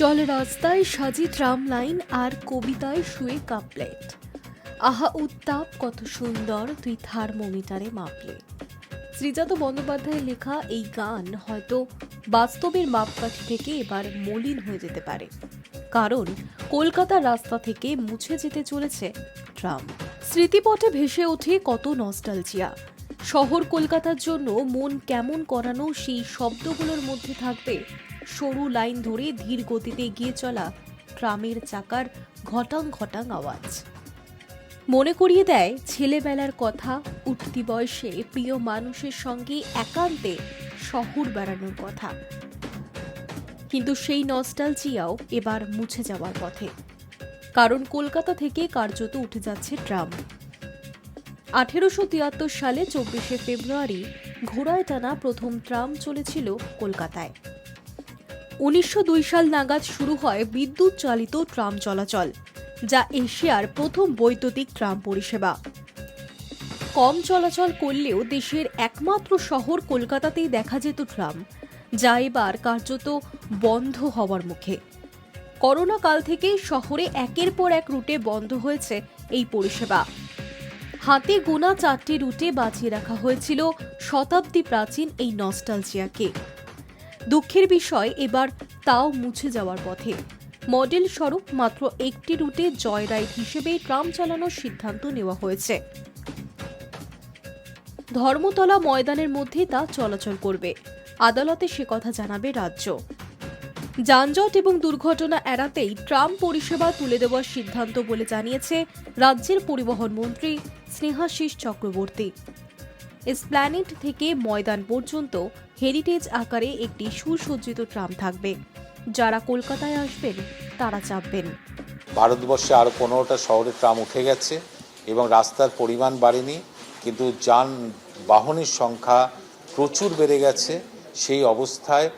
চল রাস্তায় সাজি ট্রাম লাইন আর কবিতায় শুয়ে কাপলেট। আহা উত্তাপ, কত সুন্দর তুই থার্মোমিটারে মাপলে। শ্রীজাত বন্দ্যোপাধ্যায়ের লেখা এই গান হয়তো বাস্তবের মাপকাঠি থেকে এবার মলিন হয়ে যেতে পারে। কারণ কলকাতার রাস্তা থেকে মুছে যেতে চলেছে ট্রাম। স্মৃতিপটে ভেসে ওঠে কত নস্টালজিয়া। শহর কলকাতার জন্য মন কেমন করানো সেই শব্দগুলোর মধ্যে থাকবে। সরু লাইন ধরে ধীর গতিতে এগিয়ে চলা ট্রামের চাকার ঘটাং ঘটাং আওয়াজ। মনে করিয়ে দেয়, ছেলেবেলার কথা, উঠতি বয়সে প্রিয় মানুষের সঙ্গে একান্তে শহর বেড়ানোর কথা। কিন্তু সেই নস্টালজিয়াও এবার মুছে যাওয়ার পথে। কারণ কলকাতা থেকে কার্যত উঠে যাচ্ছে ট্রাম। আঠেরোশো তিয়াত্তর সালে চব্বিশে ফেব্রুয়ারি ঘোড়ায় টানা প্রথম ট্রাম চলেছিল কলকাতায়। উনিশশো দুই সাল নাগাদ শুরু হয় বিদ্যুৎ চালিত ট্রাম চলাচল, যা এশিয়ার প্রথম বৈদ্যুতিক ট্রাম পরিষেবা। কম চলাচল করলেও দেশের একমাত্র শহর কলকাতাতেই দেখা যেত ট্রাম, যা এবার কার্যত বন্ধ হওয়ার মুখে। করোনা কাল থেকেই শহরে একের পর এক রুটে বন্ধ হয়েছে এই পরিষেবা। হাতে গোনা চারটি রুটে বাঁচিয়ে রাখা হয়েছিল শতাব্দী প্রাচীন এই নস্টালজিয়াকে। দুঃখের বিষয়, এবার তাও মুছে যাওয়ার পথে। মডেল স্বরূপ মাত্র একটি রুটে জয় রাইড হিসেবে ট্রাম চালানোর সিদ্ধান্ত নেওয়া হয়েছে। ধর্মতলা ময়দানের মধ্যে তা চলাচল করবে। আদালতে সে কথা জানাবে রাজ্য। যানজট এবং দুর্ঘটনা এড়াতেই ট্রাম পরিষেবা তুলে দেওয়ার সিদ্ধান্ত বলে জানিয়েছে রাজ্যের পরিবহন মন্ত্রী স্নেহাশিস চক্রবর্তী। এসপ্ল্যানেট থেকে ময়দান পর্যন্ত হেরিটেজ আকারে একটি সুসজ্জিত ট্রাম থাকবে। যারা কলকাতায় আসবেন, তারা চাপবেন। ভারতবর্ষে আরও পনেরোটা শহরে ট্রাম উঠে গেছে এবং রাস্তার পরিমাণ বাড়েনি, কিন্তু যান বাহনের সংখ্যা প্রচুর বেড়ে গেছে। সেই অবস্থায়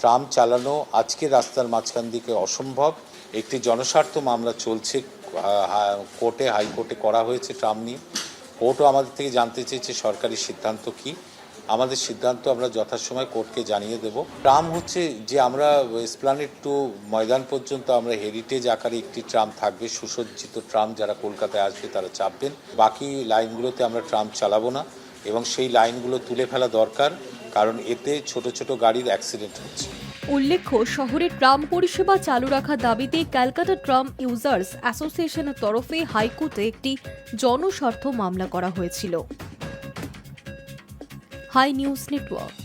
ট্রাম চালানো আজকে রাস্তার মাঝখান দিকে অসম্ভব। একটি জনস্বার্থ মামলা চলছে কোর্টে, হাইকোর্টে করা হয়েছে ট্রাম নিয়ে। কোর্টও আমাদের থেকে জানতে চেয়েছে সরকারি সিদ্ধান্ত কি। আমাদের সিদ্ধান্ত আমরা যথাসময় কোর্টকে জানিয়ে দেব। ট্রাম হচ্ছে যে আমরা এসপ্লানেট টু ময়দান পর্যন্ত আমরা হেরিটেজ আকারে একটি ট্রাম থাকবে, সুসজ্জিত ট্রাম যারা কলকাতায় আসবে তারা চাপবেন। বাকি লাইনগুলোতে আমরা ট্রাম চালাবো না এবং সেই লাইনগুলো তুলে ফেলা দরকার। কারণ এতে ছোট ছোট গাড়ির অ্যাক্সিডেন্ট হচ্ছে। উল্লেখ্য, শহরে ট্রাম পরিষেবা চালু রাখার দাবিতে ক্যালকাটা ট্রাম ইউজার্স অ্যাসোসিয়েশনের তরফে হাইকোর্টে একটি জনস্বার্থ মামলা করা হয়েছিল। High news network.